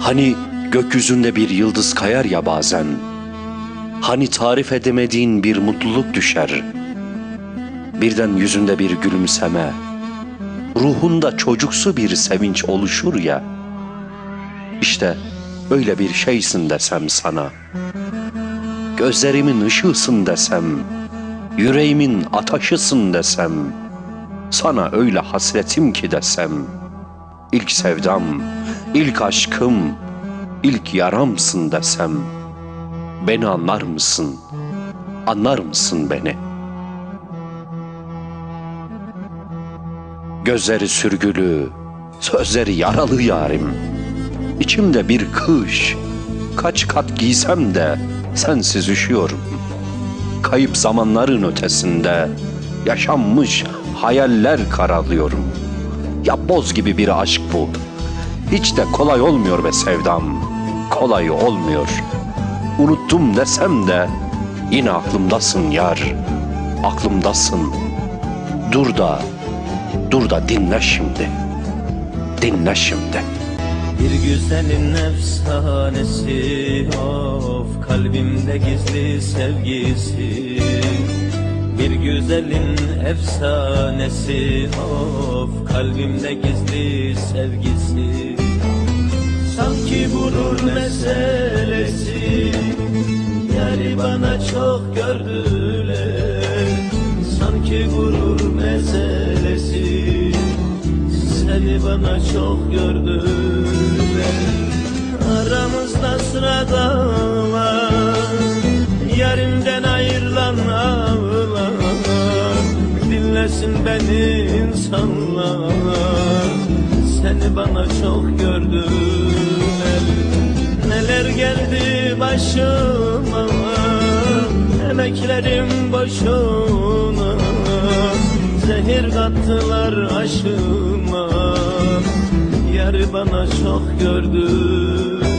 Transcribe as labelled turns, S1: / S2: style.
S1: Hani gökyüzünde bir yıldız kayar ya bazen. Hani tarif edemediğin bir mutluluk düşer. Birden yüzünde bir gülümseme. Ruhunda çocuksu bir sevinç oluşur ya. İşte öyle bir şeysin desem sana. Gözlerimin ışığısın desem. Yüreğimin ataşısın desem. Sana öyle hasretim ki desem. İlk sevdam, ilk aşkım, ilk yaramsın desem. Beni anlar mısın? Anlar mısın beni? Gözleri sürgülü, sözleri yaralı yarim. İçimde bir kış, kaç kat giysem de sensiz üşüyorum. Kayıp zamanların ötesinde yaşanmış hayaller karalıyorum. Ya boz gibi bir aşk bu. Hiç de kolay olmuyor be sevdam. Kolay olmuyor. Unuttum desem de yine aklımdasın yar. Aklımdasın. Dur da, dur da dinle şimdi. Dinle şimdi.
S2: Bir güzelin efsanesi of kalbimde gizli sevgisi Bir güzelin efsanesi of kalbimde gizli sevgisi Sanki gurur meselesi. Yari bana çok gördüler. Sanki gurur meselesi. Seni bana çok gördüler. Aramızda sırada var Yarimden ayrılan ağlar. Dinlesin beni insanlar. Seni bana çok Neler geldi başıma. Emeklerim boşuna. Zehir kattılar aşıma. Yarı bana çok gördüler